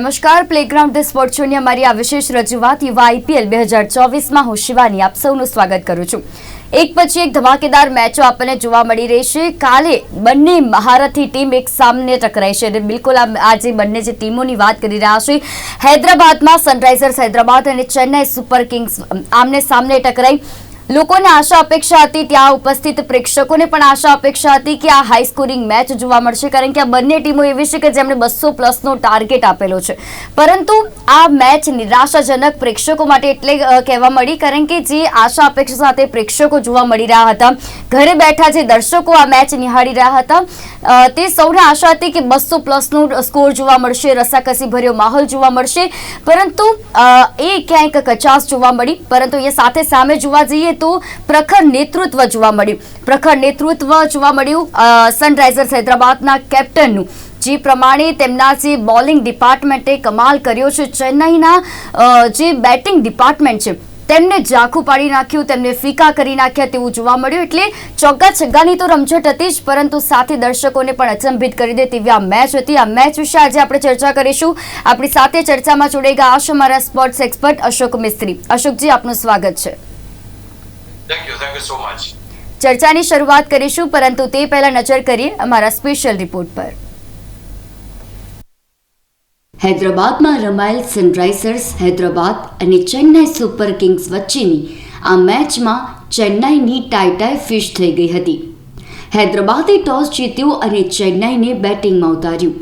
નમસ્કાર. Playground sport શોની અમારી આ વિશેષ રજૂઆત યુવા આઈપીએલ બે હજાર ચોવીસમાં હું શિવાની આપ સૌનું સ્વાગત કરું છું. એક પછી એક ધમાકેદાર મેચો આપણને જોવા મળી રહેશે કાલે બંને મહારથી ટીમ એક સામને ટકરાઈ છે અને બિલકુલ આ આજે બંને જે ટીમોની વાત કરી રહ્યા છે, હૈદરાબાદમાં સનરાઇઝર્સ હૈદરાબાદ અને ચેન્નાઈ સુપર કિંગ્સ આમને સામને ટકરાઈ. લોકોને આશા અપેક્ષા હતી, ત્યાં ઉપસ્થિત પ્રેક્ષકોને પણ આશા અપેક્ષા હતી કે આ હાઈ સ્કોરિંગ મેચ જોવા મળશે, કારણ કે આ બંને ટીમો એવી છે કે જેમણે બસો પ્લસનો ટાર્ગેટ આપેલો છે. પરંતુ આ મેચ નિરાશાજનક પ્રેક્ષકો માટે એટલે કહેવા મળી, કારણ કે જે આશા અપેક્ષા સાથે પ્રેક્ષકો જોવા મળી રહ્યા હતા, ઘરે બેઠા જે દર્શકો આ મેચ નિહાળી રહ્યા હતા તે સૌને આશા હતી કે બસો પ્લસનો સ્કોર જોવા મળશે રસાકસી ભર્યો માહોલ જોવા મળશે. પરંતુ એ ક્યાંક કચાસ જોવા મળી, પરંતુ એ સાથે સામે જોવા જઈએ તો પ્રખર નેતૃત્વ જોવા મળ્યું. પ્રખર નેતૃત્વ જોવા મળ્યું સનરાઈઝર્સ હૈદરાબાદના કેપ્ટનનું. જે પ્રમાણે તેમના જે બોલિંગ ડિપાર્ટમેન્ટે કમાલ કર્યો છે, ચેન્નાઈના જે બેટિંગ ડિપાર્ટમેન્ટ છે, તેમને ઝાંખું પાડી નાખ્યું, તેમને ફીકા કરી નાખ્યા તેવું જોવા મળ્યું. એટલે ચોગ્ગા છગ્ગાની તો રમઝટ હતી જ, પરંતુ સાથે દર્શકોને પણ અચંભિત કરી દે તેવી આ મેચ હતી. આ મેચ વિશે આજે આપણે ચર્ચા કરીશું. આપણી સાથે ચર્ચામાં જોડાઈ ગયા છે અમારા સ્પોર્ટ્સ એક્સપર્ટ અશોક મિસ્ત્રી. અશોકજી, આપનું સ્વાગત છે. Thank you thank you so much ચર્ચાની શરૂઆત કરીશું પરંતુ તે પહેલા નજર કરીએ અમારા સ્પેશિયલ રિપોર્ટ પર. હૈદરાબાદમાં રમાયેલ સનરાઇઝર્સ હૈદરાબાદ અને ચેન્નાઈ સુપર કિંગ્સ વચ્ચેની આ મેચમાં ચેન્નાઈની ટાઈટાઈ ફિશ થઈ ગઈ હતી. હૈદરાબાદે ટોસ જીત્યો અને ચેન્નાઈને બેટિંગમાં ઉતાર્યું.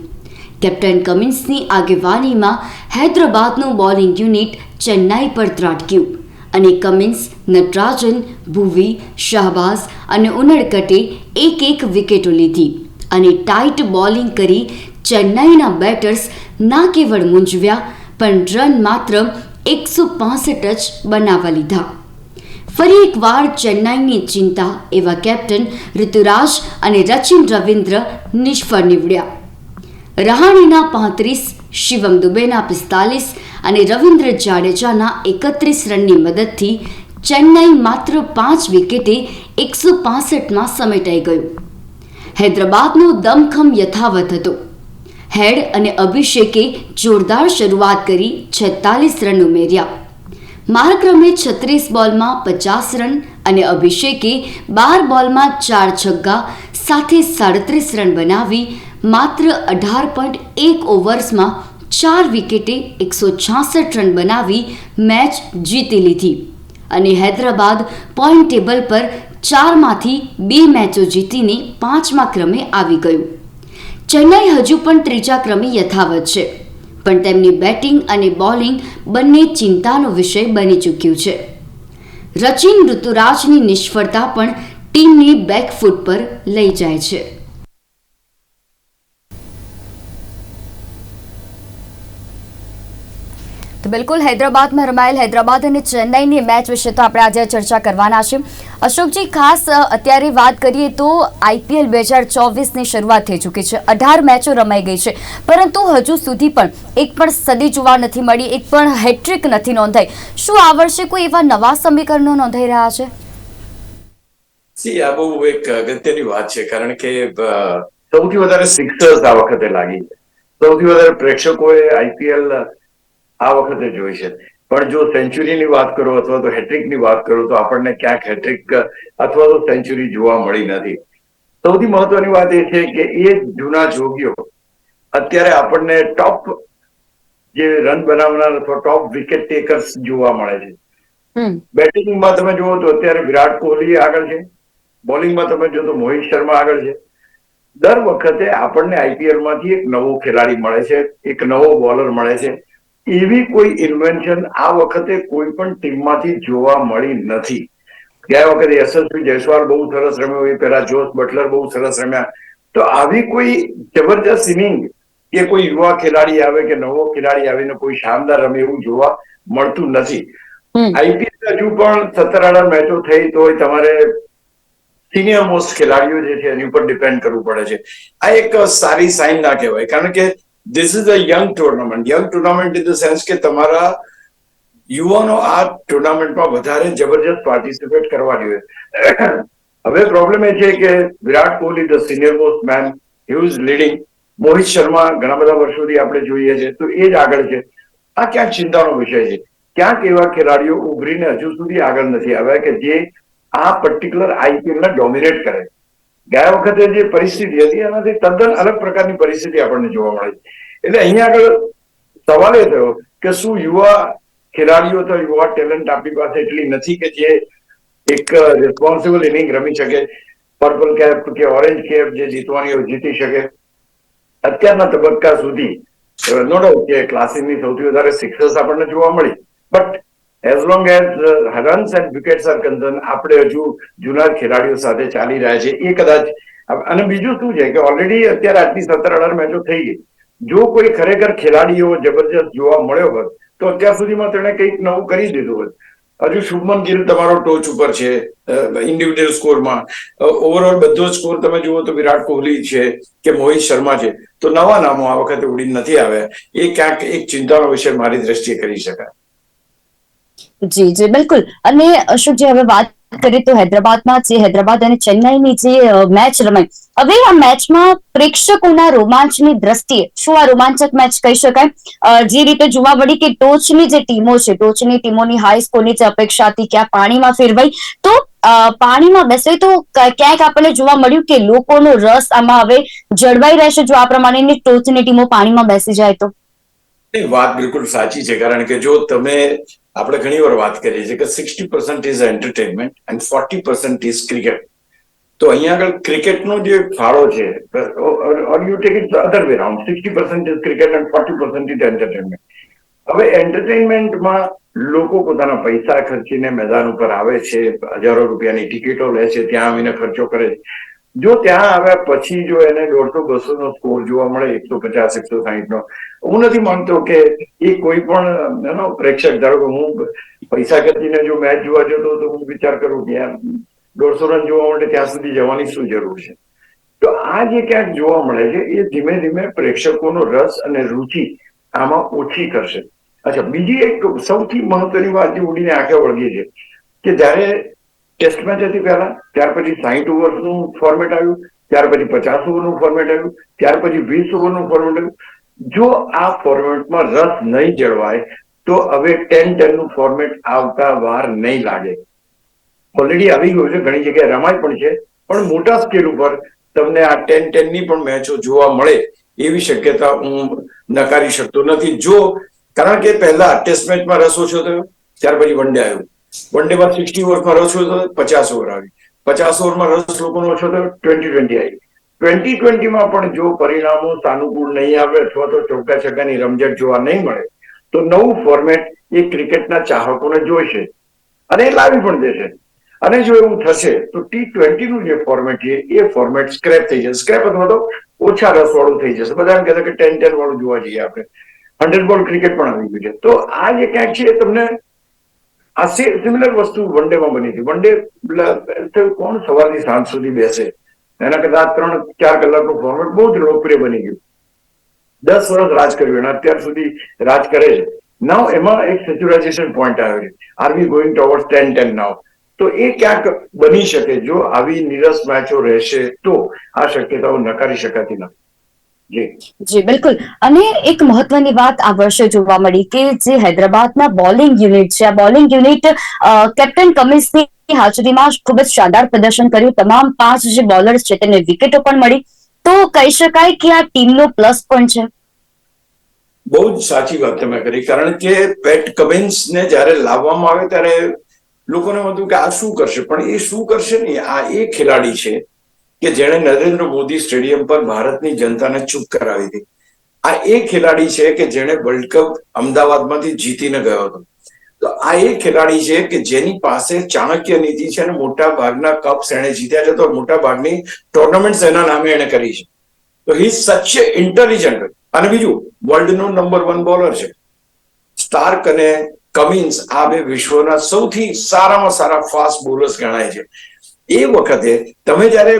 કેપ્ટન કમિન્સની આગેવાનીમાં હૈદરાબાદનું બોલિંગ યુનિટ ચેન્નાઈ પર ત્રાટક્યું. અને કમિન્સ, નટરાજન, ભુવી, શાહબાઝ અને ઉનડકટે એક એક વિકેટો લીધી અને ટાઇટ બોલિંગ કરી ચેન્નાઈના બેટર્સ ના કેવળ મૂંઝવ્યા, પણ રન માત્ર એકસો પાસઠ જ બનાવવા લીધા. ફરી એકવાર ચેન્નાઈની ચિંતા એવા કેપ્ટન ઋતુરાજ અને રચિન રવિન્દ્ર નિષ્ફળ નીવડ્યા. રહાણેના પાંત્રીસ, શિવમ દુબેના પિસ્તાલીસ અને રવિન્દ્ર જાડેજાના એકત્રીસ રનની મદદથી ચેન્નાઈ માત્ર પાંચ વિકેટે એકસો પાસઠમાં સમેટાઈ ગયું. હૈદરાબાદનો દમખમ યથાવત હતો. હેડ અને અભિષેકે જોરદાર શરૂઆત કરી છેતાલીસ રન ઉમેર્યા. મારક્રમે છત્રીસ બોલમાં પચાસ રન અને અભિષેકે બાર બોલમાં ચાર છગ્ગા સાથે સાડત્રીસ રન બનાવી માત્ર અઢાર પોઈન્ટ એક ઓવર્સમાં ચાર વિકેટે એકસો છાસઠ રન બનાવી મેચ જીતી લીધી. અને હૈદરાબાદ પોઈન્ટ ટેબલ પર ચારમાંથી બે મેચો જીતીને પાંચમા ક્રમે આવી ગયું. ચેન્નાઈ હજુ પણ ત્રીજા ક્રમે યથાવત છે, પણ તેમની બેટિંગ અને બોલિંગ બંને ચિંતાનો વિષય બની ચૂક્યું છે. રચિન ઋતુરાજની નિષ્ફળતા પણ ટીમને બેકફૂટ પર લઈ જાય છે. બિલકુલ હૈદરાબાદમાં રમાયેલ હૈદરાબાદ અને ચેન્નાઈની મેચ વિશે તો આપણે આજે ચર્ચા કરવાના છે અશોકજી ખાસ અત્યારે વાત કરીએ તો આઈપીએલ બે હજાર ચોવીસની શરૂઆત થઈ ચૂકી છે. અઢાર મેચો રમાઈ ગઈ છે. પરંતુ હજુ સુધી પણ એક પણ સદી જોવા નથી મળી એક પણ હેટ્રિક નથી નોંધાઈ. શું આ વર્ષે કોઈ એવા નવા સમીકરણો નોંધાઈ રહ્યા છે? સી આ બહુ એક અગત્યની વાત છે કારણ કે સૌથી વધારે સિક્સર્સ આ વખતે લાગી છે. સૌથી વધારે પ્રેક્ષકોએ આઈપીએલ આ વખતે જોઈ છે. પણ જો સેન્ચુરીની વાત કરો અથવા તો હેટ્રિકની વાત કરો તો આપણને ક્યાંક હેટ્રિક અથવા તો સેન્ચુરી જોવા મળી નથી. સૌથી મહત્વની વાત એ છે કે એ જૂના જોગીઓ અત્યારે આપણને ટોપ જે રન બનાવનાર અથવા ટોપ વિકેટ ટેકર્સ જોવા મળે છે. બેટિંગમાં તમે જુઓ તો અત્યારે વિરાટ કોહલી આગળ છે. બોલિંગમાં તમે જો તો મોહિત શર્મા આગળ છે. દર વખતે આપણને આઈપીએલમાંથી એક નવો ખેલાડી મળે છે. એક નવો બોલર મળે છે. એવી કોઈ ઇન્વેન્શન આ વખતે કોઈ પણ ટીમમાંથી જોવા મળી નથી. ગયા વખતે યશસ્વી જયસ્વાલ બહુ સરસ રમ્યો એ પહેલા જોશ બટલર બહુ સરસ રમ્યા. તો આવી કોઈ જબરજસ્ત ઇનિંગ કે કોઈ યુવા ખેલાડી આવે કે નવો ખેલાડી આવીને કોઈ શાનદાર રમે એવું જોવા મળતું નથી. આઈપીએલ હજુ પણ સત્તર અઢાર મેચો થઈ તોય તમારે સિનિયર મોસ્ટ ખેલાડીઓ જે છે એની ઉપર ડિપેન્ડ કરવું પડે છે. આ એક સારી સાઇન ના કહેવાય. કારણ કે this is a young tournament young tournament in the sense કે તમારા યુવાનો આ ટુર્નામેન્ટમાં વધારે જબરજસ્ત પાર્ટિસિપેટ કરવા જોઈએ હવે પ્રોબ્લેમ એ છે કે Virat Kohli the senior most man he is leading Mohit Sharma ઘણા બધા વર્ષોથી આપણે જોઈએ છે તો એ જ આગળ છે આ ક્યાંક ચિંતાનો વિષય છે. ક્યાંક એવા ખેલાડીઓ ઉભરીને હજુ સુધી આગળ નથી આવ્યા કે જે આ પર્ટિક્યુલર આઈપીએલ ને ડોમિનેટ કરે ગયા વખતે જે પરિસ્થિતિ હતી, એનાથી તદ્દન અલગ પ્રકારની પરિસ્થિતિ આપણને જોવા મળે. એટલે અહીંયા આગળ સવાલ એ થયો કે શું યુવા ખેલાડીઓ તો યુવા ટેલેન્ટ આપણી પાસે એટલી નથી કે જે એક રિસ્પોન્સિબલ ઇનિંગ રમી શકે? પર્પલ કેપ કે ઓરેન્જ કેપ જે જીતવાની હોય, જીતી શકે? અત્યારના તબક્કા સુધી નો ડાઉટ કે ક્લાસિકની સૌથી વધારે સિક્સેસ આપણને જોવા મળી. But as long as runs and wickets are concern આપણે હજુ જૂના ખેલાડીઓ સાથે ચાલી રહ્યા છે. એ કદાચ, અને બીજું શું છે કે ઓલરેડી અત્યારે આટલી સત્તર અઢાર મેચો થઈ ગઈ. જો કોઈ ખરેખર ખેલાડીઓ જબરજસ્ત જોવા મળ્યો હોત, તો અત્યાર સુધીમાં તેણે કંઈક નવું કરી દીધું હોત. હજુ શુભમન ગિલ તમારો ટોચ ઉપર છે ઇન્ડિવિડ્યુઅલ સ્કોરમાં ઓવરઓલ બધો સ્કોર તમે જુઓ તો વિરાટ કોહલી છે કે મોહિત શર્મા છે. તો નવા નામો આ વખતે ઉડી નથી આવ્યા. એ ક્યાંક એક ચિંતાનો વિષય મારી દ્રષ્ટિએ કરી શકાય. જી જી, બિલકુલ. અને અશોકજી હવે વાત કરીએ તો હૈદરાબાદમાં જે હૈદરાબાદ અને ચેન્નાઈની જે મેચ રમાઈ. હવે આ મેચમાં પ્રેક્ષકોના રોમાંચની દ્રષ્ટિએ, શું આ રોમાંચક મેચ કહી શકાય? જે રીતે જોવા મળી કે ટોચની જે ટીમો છે, ટોચની ટીમોની હાઈ સ્કોરની જે અપેક્ષા હતી, ક્યાં પાણીમાં ફેરવાઈ. તો પાણીમાં બેસે તો ક્યાંક આપણને જોવા મળ્યું કે લોકોનો રસ આમાં હવે જળવાઈ રહેશે જો આ પ્રમાણેની ટોચની ટીમો પાણીમાં બેસી જાય તો. વાત બિલકુલ સાચી છે, કારણ કે જો તમે આપણે ઘણી વાર વાત કરીએ છીએ કે sixty percent is entertainment and forty percent is cricket તો અહીંયા આગળ ક્રિકેટનો જે ફાળો છે or you take it other way round sixty percent is cricket and forty percent is entertainment હવે એન્ટરટેનમેન્ટમાં લોકો પોતાના પૈસા ખર્ચીને મેદાન ઉપર આવે છે, હજારો રૂપિયાની ટિકિટો લે છે, ત્યાં આવીને ખર્ચો કરે છે. જો ત્યાં આવ્યા પછી જો એને દોઢસો બસો નો સ્કોર જોવા મળે, એકસો પચાસ, એકસો સાહીઠ નો હું નથી માનતો કે એ કોઈ પણ એનો પ્રેક્ષક, ધારો કે હું પૈસા ખર્ચીને જો મેચ જોવા જતો તો હું વિચાર કરું કે યાર, દોઢસો રન જોવા માટે ત્યાં સુધી જવાની શું જરૂર છે? તો આ જે ક્યાંક જોવા મળે છે, એ ધીમે ધીમે પ્રેક્ષકોનો રસ અને રુચિ આમાં ઓછી કરશે. અચ્છા, બીજી એક સૌથી મહત્વની વાત જે ઉડીને આંખે વળગી છે, કે જ્યારે ટેસ્ટ મેચ હતી પહેલા, ત્યાર પછી સાહીઠ ઓવરનું ફોર્મેટ આવ્યું, ત્યાર પછી પચાસ ઓવરનું ફોર્મેટ આવ્યું, ત્યાર પછી વીસ ઓવરનું ફોર્મેટ આવ્યું. જો આ ફોર્મેટમાં રસ નહીં જળવાય, તો હવે ટેન ટેનનું ફોર્મેટ આવતા વાર નહીં લાગે. ઓલરેડી આવી ગયું છે, ઘણી જગ્યાએ રમાય પણ છે, પણ મોટા સ્કેલ ઉપર તમને આ ટેન ટેનની પણ મેચો જોવા મળે એવી શક્યતા હું નકારી શકતો નથી. જો, કારણ કે પહેલા ટેસ્ટ મેચમાં રસ ઓછો થયો, ત્યાર પછી વન ડે આવ્યું. વન ડેમાં સિક્સટી ઓવરમાં રસ હોય તો પચાસ ઓવર આવી. પચાસ ઓવરમાં રસ લોકોનો ઓછો તો ટ્વેન્ટી ટ્વેન્ટી આવી. ટ્વેન્ટી ટ્વેન્ટીમાં પણ જો પરિણામો સાનુકૂળ નહીં આવે અથવા તો ચોગ્ગા છગ્ગાની રમઝટ જોવા નહીં મળે, તો નવું ફોર્મેટ એ ક્રિકેટના ચાહકોને જોઈશે અને એ લાવી પણ દેશે. અને જો એવું થશે, તો ટી ટ્વેન્ટીનું જે ફોર્મેટ છે, એ ફોર્મેટ સ્ક્રેપ થઈ જશે. સ્ક્રેપ અથવા તો ઓછા રસ વાળું થઈ જશે. બધા એમ કહેતા કે ટેન ટેન વાળું જોવા જઈએ આપણે. હંડ્રેડ બોલ ક્રિકેટ પણ આવી ગયું છે. તો આ જે ક્યાંક છે એ તમને આ સિમિલર વસ્તુ વન ડે માં બની હતી. વન ડે કોણ? સવારથી સાંજ સુધી બેસે. એના કરતા ત્રણ, ચાર કલાકનું ફોર્મેટ બહુ જ લોકપ્રિય બની ગયું. દસ વર્ષ રાજ કર્યું અને અત્યાર સુધી રાજ કરે છે. નાવ એમાં એક સેચ્યુરાઇઝેશન પોઈન્ટ આવ્યો છે. Are we going towards ten ten now તો એ ક્યાંક બની શકે. જો આવી નિરસ મેચો રહેશે, તો આ શક્યતાઓ નકારી શકાતી નથી. જી. બિલકુલ. અને એક મહત્વની વાત આ વર્ષે જોવા મળી કે જે હૈદરાબાદના બોલિંગ યુનિટ છે આ બોલિંગ યુનિટ કેપ્ટન કમિન્સની હાજરીમાં ખૂબ જ શાનદાર પ્રદર્શન કર્યું. તમામ પાંચ જે બોલર્સ છે તેને વિકેટો પણ મળી. તો કહી શકાય કે આ ટીમનો પ્લસ પણ છે. બહુ જ સાચી વાત તમે કરી. કારણ કે પેટ કમિન્સ ને જ્યારે લાવવામાં આવે ત્યારે લોકોને હતું કે આ શું કરશે? પણ એ શું કરશે નહીં? આ એ ખેલાડી છે. કે જેણે નરેન્દ્ર મોદી સ્ટેડિયમ પર ભારતની જનતાને ચૂપ કરાવી હતી. આ એ ખેલાડી છે કે જેણે વર્લ્ડ કપ અમદાવાદમાંથી જીતીને ગયો હતો. તો આ એ ખેલાડી છે કે જેની પાસે ચાણક્ય નીતિ છે અને મોટા ભાગના કપ્સ એને જીત્યા છે. તો મોટા ભાગની ટુર્નામેન્ટ એના નામે એને કરી છે. તો હી સચ ઇન્ટેલિજન્ટ અને બીજું વર્લ્ડનો નંબર વન બોલર છે. સ્ટાર્ક અને કમિન્સ આ બે વિશ્વના સૌથી સારામાં સારા ફાસ્ટ બોલર્સ ગણાય છે. એ વખતે તમે જ્યારે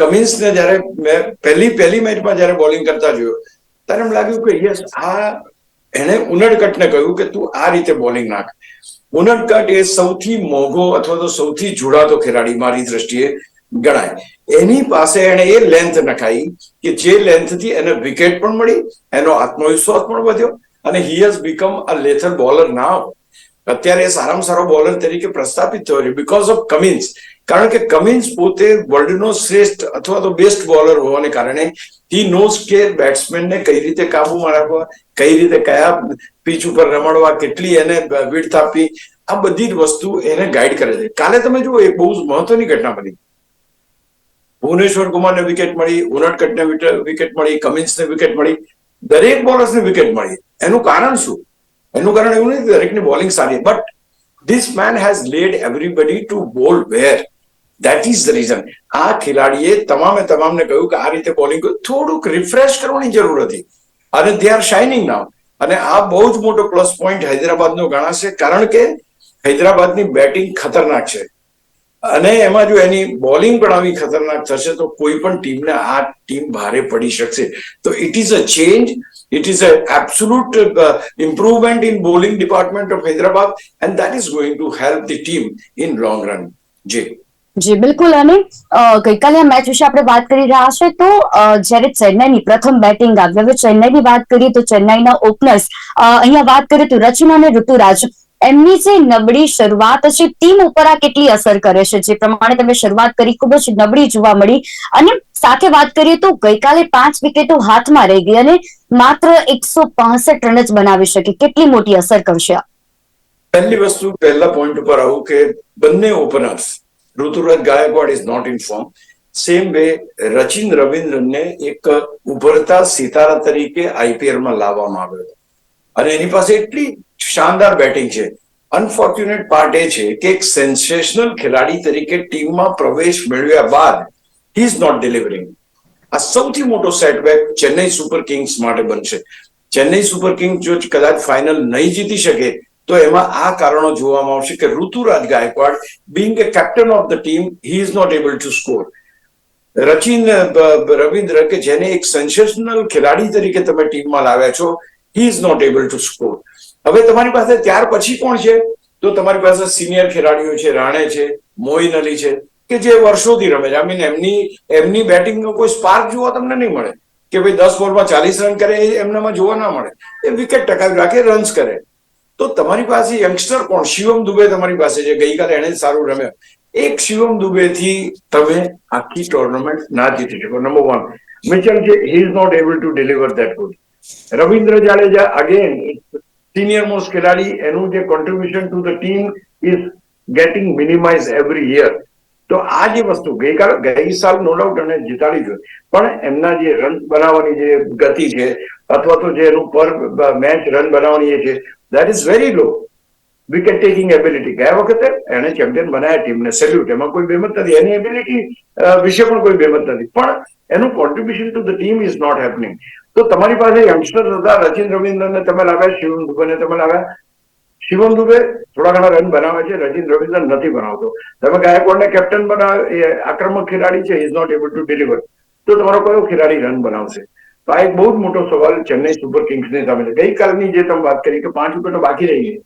કમિન્સને જ્યારે મેં પહેલી પહેલી મેચમાં જ્યારે બોલિંગ કરતા જોયો, ત્યારે એમ લાગ્યું કે યસ, આ એણે ઉનડકટને કહ્યું કે તું આ રીતે બોલિંગ નાખ. ઉનડકટ એ સૌથી મોંઘો અથવા તો સૌથી જોડાતો ખેલાડી મારી દ્રષ્ટિએ ગણાય. એની પાસે એને એ લેન્થ નખાઈ કે જે લેન્થથી એને વિકેટ પણ મળી, એનો આત્મવિશ્વાસ પણ વધ્યો અને he has become a leather bowler now અત્યારે એ સારામાં સારો બોલર તરીકે પ્રસ્થાપિત થયો છે બીકોઝ ઓફ કમિન્સ કારણ કે કમિન્સ પોતે વર્લ્ડનો શ્રેષ્ઠ અથવા તો બેસ્ટ બોલર હોવાને કારણે હી નોઝ કે બેટ્સમેનને કઈ રીતે કાબુમાં રાખવા, કઈ રીતે કયા પીચ ઉપર રમાડવા, કેટલી એને વિડથ આપવી, આ બધી જ વસ્તુ એને ગાઈડ કરે છે. કાલે તમે જુઓ, એક બહુ જ મહત્વની ઘટના બની. ભુવનેશ્વર કુમારને વિકેટ મળી ઉનટકટને વિકેટ મળી, કમિન્સને વિકેટ મળી, દરેક બોલર્સને વિકેટ મળી. એનું કારણ શું? એનું કારણ એવું નથી દરેકની બોલિંગ સારી but this man has led everybody to bowl well that is the reason આ ખેલાડીએ તમામે તમામને કહ્યું કે આ રીતે બોલિંગ થોડુંક રિફ્રેશ કરવાની જરૂર હતી. અને દે આર શાઇનિંગ નાવ અને આ બહુ જ મોટો પ્લસ પોઈન્ટ હૈદરાબાદનો ગણાશે, કારણ કે હૈદરાબાદની બેટિંગ ખતરનાક છે. અને એમાં જો એની બોલિંગ પણ આવી ખતરનાક થશે, તો કોઈ પણ ટીમને આ ટીમ ભારે પડી શકશે. તો it is a change it is a absolute improvement in bowling department of Hyderabad and that is going to help the team in long run જી જી, બિલકુલ. અને ગઈકાલે આ મેચ વિશે આપણે વાત કરી રહ્યા છે, તો જ્યારે ચેન્નાઈની પ્રથમ બેટિંગ આવી, હવે ચેન્નાઈની વાત કરીએ તો ચેન્નાઈના ઓપનર્સ અહીંયા વાત કરીએ તો રચના અને ઋતુરાજ, એમની જે નબળી શરૂઆત છે ટીમ ઉપર આ કેટલી અસર કરે છે? જે પ્રમાણે તમે શરૂઆત કરી, ખૂબ જ નબળી જોવા મળી. અને સાથે વાત કરીએ તો ગઈકાલે પાંચ વિકેટો હાથમાં રહી ગઈ અને માત્ર એકસો પાસઠ રન જ બનાવી શકે. કેટલી મોટી અસર કરશે? પહેલી વસ્તુ પહેલા પોઈન્ટ ઉપર આવું કે બંને openers Ruturaj Gaikwad is not in form same way Rachin રવિન્દ્રનને એક ઉભરતા સિતારા તરીકે આઈપીએલમાં લાવવામાં આવ્યો હતો અને એની પાસે એટલી શાનદાર બેટિંગ છે અનફોર્ચ્યુનેટ પાર્ટ એ છે કે એક સેન્સેશનલ ખેલાડી તરીકે ટીમમાં પ્રવેશ મેળવ્યા બાદ હી ઇઝ નોટ ડિલિવરિંગ આ સૌથી મોટો સેટબેક ચેન્નઈ સુપર કિંગ્સ માટે બનશે ચેન્નઈ સુપર કિંગ્સ જો કદાચ ફાઇનલ નહીં જીતી શકે તો એમાં આ કારણો જોવામાં આવશે કે Ruturaj Gaikwad being a captain of the team he is not able to score Rachin Ravindra, કે જેને એક સેન્સેશનલ ખેલાડી તરીકે તમે ટીમમાં લાવ્યા છો he is not able to score હવે તમારી પાસે ત્યાર પછી કોણ છે? તો તમારી પાસે સિનિયર ખેલાડીઓ છે, રાણે છે, મોઇન અલી છે, કે જે વર્ષોથી રમે છે. આઈ મીન એમની એમની બેટિંગનો કોઈ સ્પાર્ક જોવા તમને નહીં મળે. કે ભાઈ દસ બોલમાં ચાલીસ રન કરે, એ એમનામાં જોવા ના મળે. એ વિકેટ ટકાવી રાખે રન્સ કરે. તો તમારી પાસે યંગસ્ટર કોણ? શિવમ દુબે તમારી પાસે છે. ગઈકાલે એને સારું રમ્યો. એક શિવમ દુબે થી તમે આખી ટુર્નામેન્ટ ના જીતી શકો. નંબર વન મિચલ છે. He is not able to deliver that good Ravindra Jadeja again senior most ખેલાડી. એનું જે contribution to the team is getting minimize every year તો આ જે વસ્તુ, ગઈકાલ, ગઈ સાલ નો ડાઉટ અને જીતાડી જોઈએ પણ એમના જે રન બનાવવાની જે ગતિ છે, અથવા તો જે એનું પર મેચ રન બનાવવાની એ છે that is very low wicket taking ability ગયા વખતે એને ચેમ્પિયન બનાવ્યા ટીમને સેલ્યુટ એમાં કોઈ બેમત નથી એની એબિલિટી વિશે પણ કોઈ બેમત નથી પણ એનું contribution to the team is not happening તો તમારી પાસે યંગસ્ટર હતા રચિન રવિન્દ્રને તમે લાવ્યા શિવમ દુબેને તમે લાવ્યા શિવમ દુબે થોડા ઘણા રન બનાવે છે રચિન રવિન્દ્ર નથી બનાવતો તમે ગાયકવાડને કેપ્ટન બનાવે આક્રમક ખેલાડી છે is not able to deliver તો તમારો કયો ખેલાડી રન બનાવશે? તો આ એક બહુ જ મોટો સવાલ ચેન્નઈ સુપર કિંગ્સની સામે છે. ગઈકાલની જે તમે વાત કરી કે પાંચ વિકેટો બાકી રહી ગઈ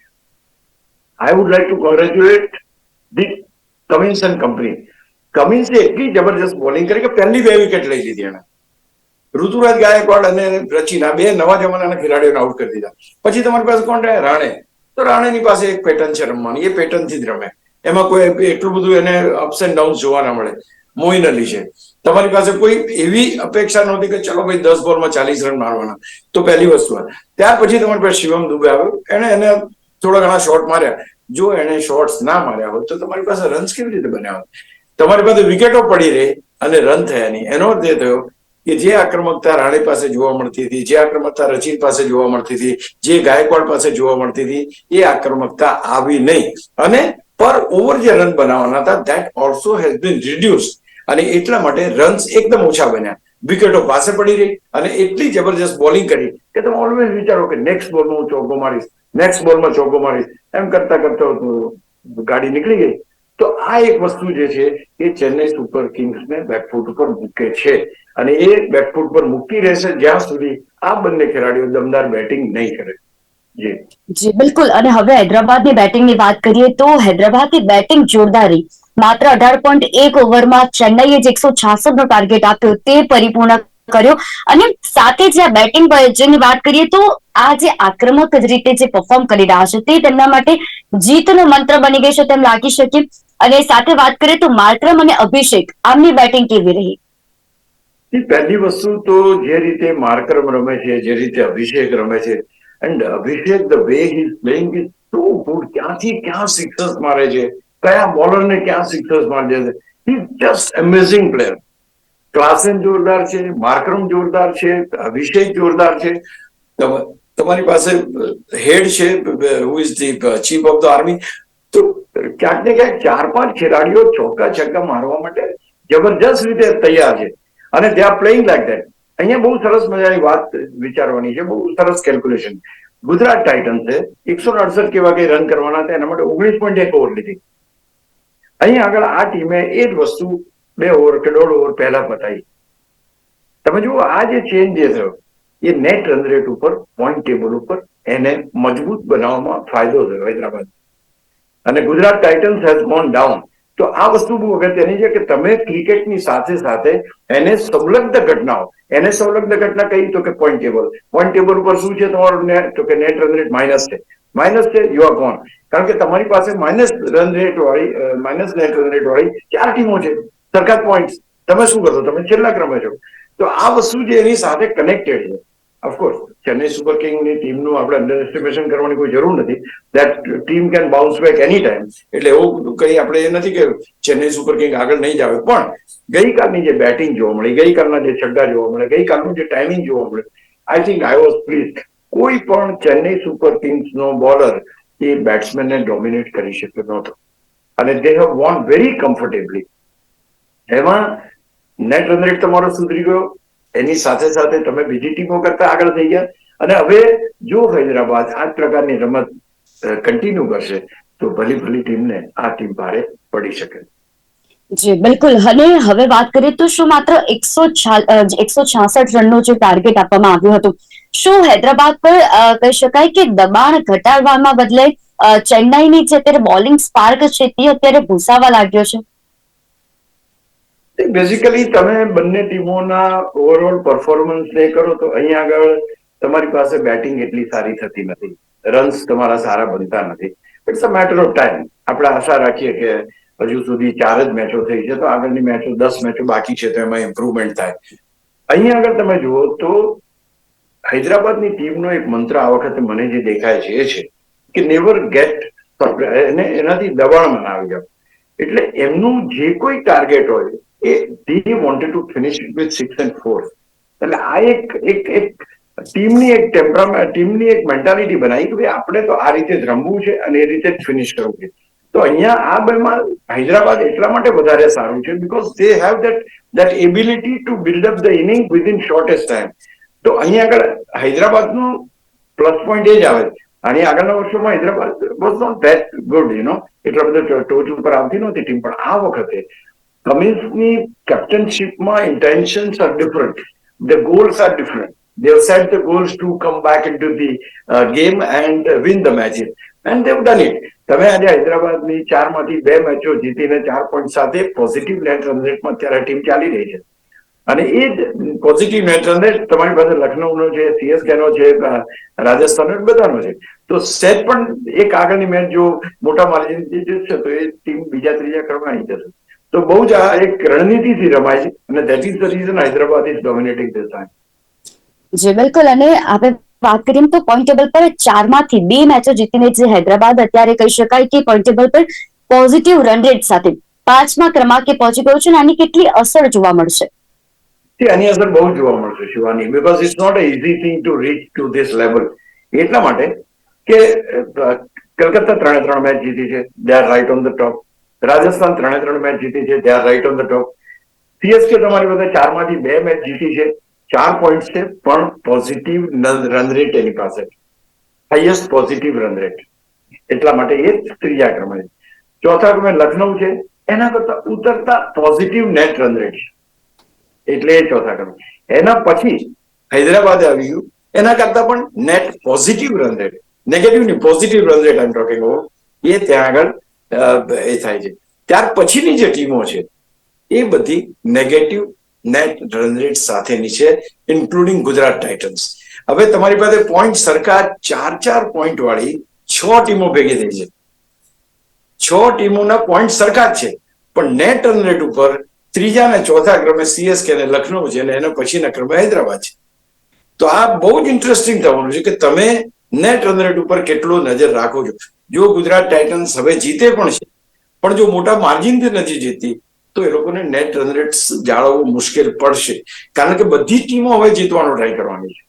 I would like to congratulate the Cummins and company કમિન્સે એટલી જબરજસ્ત બોલિંગ કરી કે પહેલી બે વિકેટ લઈ લીધી એને ઋતુરાજ ગાયકવાડ અને રચીના બે નવા જમાનાના ખેલાડીઓને આઉટ કરી દીધા. પછી તમારી પાસે કોણ રહે? રાણે. તો રાણેની પાસે એક પેટર્ન છે રમવાની. એ પેટર્નથી જ રમે. એમાં કોઈ એટલું બધું એને અપ્સ એન્ડ ડાઉન જોવા ના મળે. મોઇન અલી છે. તમારી પાસે કોઈ એવી અપેક્ષા નહોતી કે ચલો ભાઈ દસ બોલમાં ચાલીસ રન મારવાના. તો પહેલી વસ્તુ ત્યાર પછી તમારી પાસે શિવમ દુબે આવ્યો. એને એને થોડા ઘણા શોટ માર્યા. જો એને શોર્ટ્સ ના માર્યા હોય તો તમારી પાસે રન્સ કેવી રીતે બન્યા હોય તમારી પાસે વિકેટો પડી રહી અને રન થયા નહીં. એનો અર્થ એ થયો કે જે આક્રમકતા રાણે પાસે જોવા મળતી હતી, જે આક્રમકતા રચિન પાસે જોવા મળતી હતી, જે ગાયકવાડ પાસે જોવા મળતી હતી, એ આક્રમકતા આવી નહીં. અને પર ઓવર જે રન બનાવવાના હતા that also has been reduce અને એટલા માટે રન્સ એકદમ ઓછા બન્યા. વિકેટો પાસે પડી રહી અને એટલી જબરજસ્ત બોલિંગ કરી કે તમે ઓલવેઝ વિચારો કે નેક્સ્ટ બોલમાં હું ચોગ્ગો મારીશ નેક્સ્ટ બોલમાં ચોગ્ગો મારીશ, એમ કરતા કરતા ગાડી નીકળી ગઈ. તો આ એક વસ્તુ જે છે એ ચેન્નઈ સુપર કિંગ્સને બેકફૂટ ઉપર મૂકે છે. અને એ બેકફૂટ પર મૂકી રહેશે જ્યાં સુધી આ બંને ખેલાડીઓ દમદાર બેટિંગ નહીં કરે. જી. બિલકુલ. અને હવે હૈદરાબાદની બેટિંગની વાત કરીએ તો હૈદરાબાદની બેટિંગ જોરદાર રહી. માત્ર અઢાર પોઈન્ટ એક ઓવરમાં ચેન્નઈએ જે એકસો છાસઠ નો ટાર્ગેટ આપ્યો, તે પરિપૂર્ણ કર્યો. અને સાથે જે આ બેટિંગ જેની વાત કરીએ તો આ જે આક્રમક રીતે જે પરફોર્મ કરી રહ્યા છે, તે તેમના માટે જીતનો મંત્ર બની ગઈ છે તેમ લાગી શકે. અને સાથે વાત કરીએ તો માત્રમ અને અભિષેક, આમની બેટિંગ કેવી રહી? પહેલી વસ્તુ તો જે રીતે માર્કરમ રમે છે, જે રીતે અભિષેક રમે છે and Abhishek the way he playing is so good ક્યાંથી ક્યાં સિક્સર્સ મારે છે? કયા બોલરને ક્યાં સિક્સર્સ મારે છે? He just amazing player Klaasen જોરદાર છે માર્કરમ જોરદાર છે અભિષેક જોરદાર છે. તમારી પાસે હેડ છે who is the chief of the army તો ક્યાંક ને ક્યાંક ચાર પાંચ ખેલાડીઓ ચોક્કા છક્કા મારવા માટે જબરજસ્ત રીતે તૈયાર છે. અને they are playing like that અહીંયા બહુ સરસ મજાની વાત વિચારવાની છે, બહુ સરસ કેલ્ક્યુલેશન ગુજરાત ટાઇટન્સે એકસો અડસઠ કેવા કઈ રન કરવાના હતા, એના માટે ઓગણીસ પોઈન્ટ એક ઓવર લીધી. અહીંયા આગળ આ ટીમે એ જ વસ્તુ બે ઓવર કે દોઢ ઓવર પહેલા પતાવી તમે જુઓ, આ જે ચેન્જ જે થયો એ નેટ રન રેટ ઉપર પોઈન્ટ ટેબલ ઉપર એને મજબૂત બનાવવામાં ફાયદો થયો હૈદરાબાદ. અને Gujarat Titans has gone down તો આ વસ્તુ બહુ અગત્યની છે કે તમે ક્રિકેટની સાથે સાથે એને સંલગ્ન ઘટનાઓ, એને સંલગ્ન ઘટના કહી તો કે પોઈન્ટ ટેબલ પોઈન્ટ ટેબલ ઉપર શું છે તમારું તો કે નેટ રન રેટ માઇનસ છે. માઇનસ છે યુ આર ગોન કારણ કે તમારી પાસે માઇનસ રન રેટ વાળી માઇનસ નેટ રન રેટ વાળી ચાર ટીમો છે, સરખા પોઈન્ટ તમે શું કરશો? તમે છેલ્લા ક્રમે છો. તો આ વસ્તુ જે એની સાથે કનેક્ટેડ છે. ઓફકોર્સ ચેન્નઈ સુપર કિંગની ટીમનું આપણે અંડર એસ્ટિમેશન કરવાની કોઈ જરૂર નથી. That team can bounce back any time એટલે એવું કઈ આપણે એ નથી કે ચેન્નઈ સુપર કિંગ આગળ નહીં જાવે પણ ગઈકાલની જે બેટિંગ જોવા મળી, ગઈકાલના જે છગ્ગા જોવા મળે, ગઈકાલનું જે ટાઈમિંગ જોવા મળે I think I was please કોઈ પણ ચેન્નઈ સુપર કિંગ્સનો બોલર એ બેટ્સમેનને ડોમિનેટ કરી શક્યો નહોતો. અને they have won very comfortably એમાં નેટ રન રેટ તમારો સુધરી ગયો. એની સાથે સાથે તમે બીજી ટીમો કરતા આગળ થઈ ગયા. અને હવે જો હૈદરાબાદ આ પ્રકારની રમત કન્ટિન્યુ કરશે, તો ભલી ભલી ટીમને આ ટીમ ભારે પડી શકે. જી, બિલકુલ. અને હવે વાત કરીએ તો શું માત્ર એકસો એકસો છાસઠ રનનો જે ટાર્ગેટ આપવામાં આવ્યું હતું, શું હૈદરાબાદ પર કહી શકાય કે દબાણ ઘટાડવામાં બદલે ચેન્નાઈની જે અત્યારે બોલિંગ સ્પાર્ક છે તે અત્યારે ભૂસાવા લાગ્યો છે? બેઝિકલી તમે બંને ટીમોના ઓવરઓલ પરફોર્મન્સ ને કરો તો અહીંયા આગળ તમારી પાસે બેટિંગ એટલી સારી થતી નથી. રન્સ તમારા સારા બનતા નથી. It's a matter of time આપણે આશા રાખીએ કે હજુ સુધી ચાર જ મેચો થઈ છે, તો આગળની મેચો, દસ મેચો બાકી છે તો એમાં ઇમ્પ્રુવમેન્ટ થાય. અહીંયા આગળ તમે જુઓ તો હૈદરાબાદની ટીમનો એક મંત્ર આ વખતે મને જે દેખાય છે એ છે કે નેવર ગેટ એને એનાથી દબાણમાં ના આવી જાવ એટલે એમનું જે કોઈ ટાર્ગેટ હોય એ they wanted to finish with six and four એટલે આ એક એક એક ટીમની એક ટેમ્પરા ટીમની એક મેન્ટાલિટી બનાવી કે ભાઈ આપણે તો આ રીતે જ રમવું છે અને એ રીતે જ ફિનિશ કરવું છે. તો અહીંયા આ બેમાં હૈદરાબાદ એટલા માટે વધારે સારું છે because they have that that ability to build up the inning within shortest time તો અહીંયા આગળ હૈદરાબાદનું પ્લસ પોઈન્ટ એ જ આવે અને આગળના વર્ષોમાં Hyderabad was not that good you know એટલા બધા ટોચ ઉપર આવતી નહોતી ટીમ પણ આ વખતે કમિન્સની કેપ્ટનશીપમાં intentions are different the goals are different they have set the goals to come back into the uh, game and uh, win and they've done it તમે આજે હૈદરાબાદની ચારમાંથી બે મેચો જીતીને ચાર પોઈન્ટ સાથે પોઝિટિવ નેટ રન રેટમાં અત્યારે ટીમ ચાલી રહી છે. અને એ જ પોઝિટિવ નેટ રન રેટ તમારી પાસે લખનઉનો છે સીએસકે નો છે રાજસ્થાનનો બધાનો છે. તો સેટ પણ એક આગળની મેચ જો મોટા માર્જિન જીતશે, તો એ ટીમ બીજા ત્રીજા ક્રમે આવી જશે તો બહુ જ આ એક રણનીતિથી રમાય છે. અને that is the reason Hyderabad is dominating this time જી, બિલકુલ. અને આપણે વાત કરીએ તો પોઈન્ટ પર ચારમાંથી બે મેચો જીતીને જે હૈદરાબાદ અત્યારે કહી શકાય કે પોઈન્ટ ટેબલ પર પોઝિટિવ રન રેટ સાથે પાંચમા ક્રમાંકે પહોંચી ગયો છે અને આની કેટલી અસર જોવા મળશે? આની અસર બહુ જોવા મળશે Shivani because it's not a easy thing to reach to this level એટલા માટે કે કલકત્તા ત્રણે ત્રણ મેચ જીતી છે they are right on the top Rajasthan ત્રણે ત્રણ મેચ જીતી છે they are right on the top CSK તમારી પાસે ચારમાંથી બે મેચ જીતી છે. ચાર પોઈન્ટ છે, પણ પોઝિટિવ રન રેટ એની પાસે હાઈએસ્ટ પોઝિટિવ રન રેટ એટલા માટે એ ત્રીજા ક્રમે ચોથા ક્રમે લખનઉ છે, એના કરતા ઉતરતા પોઝિટિવ નેટ રન રેટ એટલે એ ચોથા ક્રમે. એના પછી હૈદરાબાદ આવી ગયું. એના કરતા પણ net positive run rate નેગેટિવની positive run rate I talking over એ ત્યાં આગળ એ થાય છે. ત્યાર પછીની જે ટીમો છે, એ બધી નેગેટિવ નેટ રન રેટ સાથેની છે ઇન્ક્લુડિંગ ગુજરાત ટાઇટન્સ હવે તમારી પાસે પોઈન્ટ સરકાર ચાર ચાર પોઈન્ટ વાળી છ ટીમો ભેગી થઈ છે. છ ટીમોના પોઈન્ટ સરકાર છે. પણ નેટ રન રેટ ઉપર ત્રીજા અને ચોથા ક્રમે સીએસકે ને લખનઉ છે અને એના પછીના ક્રમે હૈદરાબાદ છે. તો આ બહુ જ ઇન્ટરેસ્ટિંગ થવાનું છે કે તમે નેટ રન રેટ ઉપર કેટલો નજર રાખો છો. જો ગુજરાત ટાઇટન્સ હવે જીતે પણ છે, પણ જો મોટા માર્જિનથી નથી જીતતી તો એ લોકોને નેટ રન રેટ જાળવવું મુશ્કેલ પડશે. કારણ કે બધી ટીમો હવે જીતવાનો ટ્રાય કરવાની છે.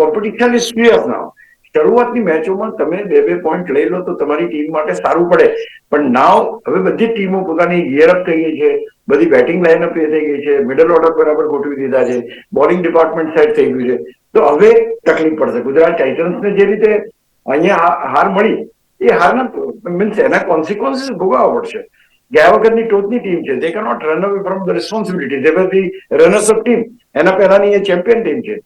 કોમ્પિટિશન ઇઝ ફિયર નાવ શરૂઆતની મેચોમાં તમે બે બે પોઈન્ટ લઈ લો તો તમારી ટીમ માટે સારું પડે. પણ નાવ હવે બધી ટીમો પોતાની ગિયરઅપ થઈ ગઈ છે. બધી બેટિંગ લાઇનઅપ એ થઈ ગઈ છે. મિડલ ઓર્ડર બરાબર ગોઠવી દીધા છે. બોલિંગ ડિપાર્ટમેન્ટ સેટ થઈ ગયું છે. તો હવે તકલીફ પડશે. ગુજરાત ટાઇટન્સને જે રીતે અહીંયા હાર મળી, એ હારના મીન્સ એના કોન્સિક્વન્સીસ ભોગવવા પડશે. ગયા વખતની ટોચની ટીમ છે. They cannot run away from the responsibility they બધી રનર્સ અપ ટીમ એના પહેલાની એ ચેમ્પિયન ટીમ છે.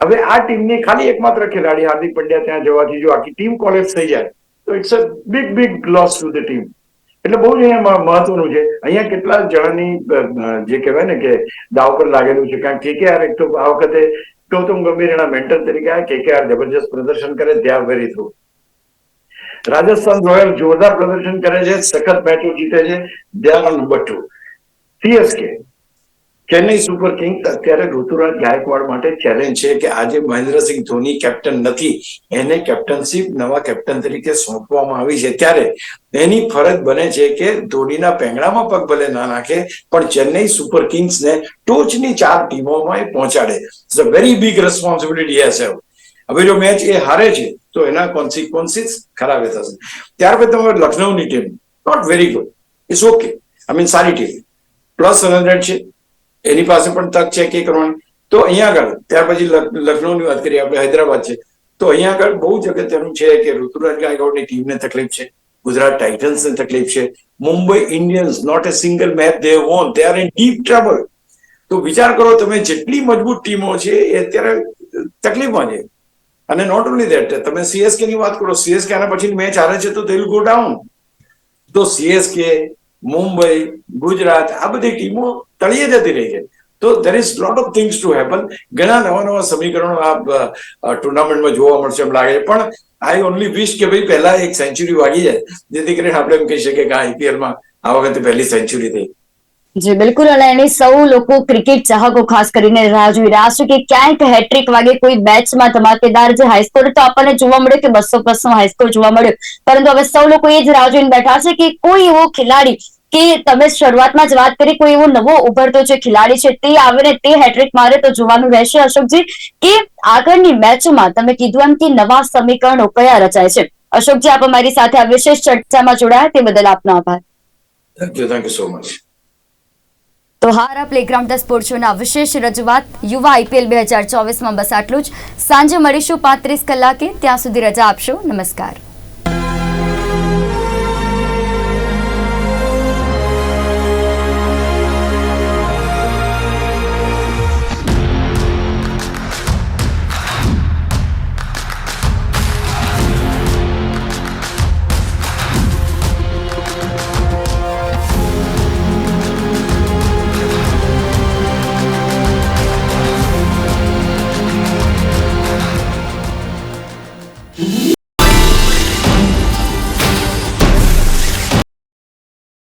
હવે આ ટીમની ખાલી એકમાત્ર ખેલાડી હાર્દિક પંડ્યા ત્યાં જવાથી જો આખી ટીમ કોલેપ્સ થઈ જાય, તો it's a big big loss to the team એટલે બહુ જ અહીંયા મહત્વનું છે. અહીંયા કેટલા જણાની જે કહેવાય ને કે દાવ પર લાગેલું છે. કારણ કે કેકેઆર એક તો આ વખતે ગૌતમ ગંભીર એના મેન્ટર તરીકે આ કેકેઆર જબરજસ્ત પ્રદર્શન કરે ત્યાં વેરી થ્રુ રાજસ્થાન રોયલ જોરદાર પ્રદર્શન કરે છે, સખત મેચો જીતે છે they are CSK Chennai super kings અત્યારે ઋતુરાજ ગાયકવાડ માટે ચેલેન્જ છે કે આજે મહેન્દ્રસિંહ ધોની કેપ્ટન નથી, એને કેપ્ટનશીપ નવા કેપ્ટન તરીકે સોંપવામાં આવી છે. ત્યારે એની ફરજ બને છે કે ધોનીના પેંગડામાં પગ ભલે ના નાખે, પણ ચેન્નઈ સુપર કિંગ્સને ટોચની ચાર ટીમોમાં એ પહોંચાડે. It's a very big responsibility has have હવે જો મેચ એ હારે છે તો એના કોન્સિક્વન્સીસ ખરાબ થશે પછી તમારે લખનઉની team not very good it's okay I mean સારી ટીમ પ્લસ હંડ્રેડ છે, એની પાસે પણ તક છે કે કરવાની. તો અહીંયા આગળ ત્યાર પછી લખનૌની વાત કરીએ આપણે, હૈદરાબાદ છે, તો અહીંયા આગળ બહુ જ અગત્યનું છે કે ઋતુરાજ ગાયકવાડની ટીમને તકલીફ છે, ગુજરાત ટાઇટન્સને તકલીફ છે, Mumbai Indians not a single match they won they are in deep trouble તો વિચાર કરો, તમે જેટલી મજબૂત ટીમો છે, એ અત્યારે તકલીફમાં છે. અને નોટ ઓનલી દેટ તમે સીએસકે ની વાત કરો સીએસકે આના પછી મેચ હારે છે તો વિલ ગો ડાઉન તો સીએસકે મુંબઈ, ગુજરાત, આ બધી ટીમો તળિયે જતી રહી છે. તો there is lot of things to happen ઘણા નવા નવા સમીકરણો આ ટુર્નામેન્ટમાં જોવા મળશે એમ લાગે પણ આઈ ઓનલી વિશ કે ભાઈ પહેલા એક સેન્ચુરી વાગી જાય. જેથી કરીને આપણે એમ કહી શકીએ કે આ આઈપીએલમાં આ વખતે પહેલી સેન્ચુરી થઈ. જી, બિલકુલ. અને એની સૌ લોકો ક્રિકેટ ચાહકો ખાસ કરીને રાહ જોઈ રહ્યા છે કે ક્યાંક હેટ્રિક વાગે કોઈ મેચમાં ધમાકેદાર જે હાઈસ્કોર તો આપણને જોવા મળ્યો કે બસો પ્લસ નો હાઈસ્કોર જોવા મળ્યો. પરંતુ હવે સૌ લોકો એ જ રાહ જોઈને બેઠા છે કે કોઈ એવો ખેલાડી કે તમે શરૂઆતમાં જ વાત કરી, કોઈ એવો નવો ઉભરતો જે ખેલાડી છે તે આવે ને તે હેટ્રિક મારે તો જોવાનું રહેશે, અશોકજી? કે આગળની મેચોમાં તમે કીધું એમ કે નવા સમીકરણો કયા રચાય છે? અશોકજી, આપ અમારી સાથે આ વિશેષ ચર્ચામાં જોડાયા તે બદલ આપનો આભાર. Thank you thank you so much તો હારા પ્લેગ્રાઉન્ડ ધ સ્પોર્ટ શોના વિશેષ રજૂઆત યુવા આઈપીએલ બે હજાર ચોવીસમાં બસ આટલું જ. સાંજે મળીશું પાંત્રીસ કલાકે. ત્યાં સુધી રજા આપશો. નમસ્કાર.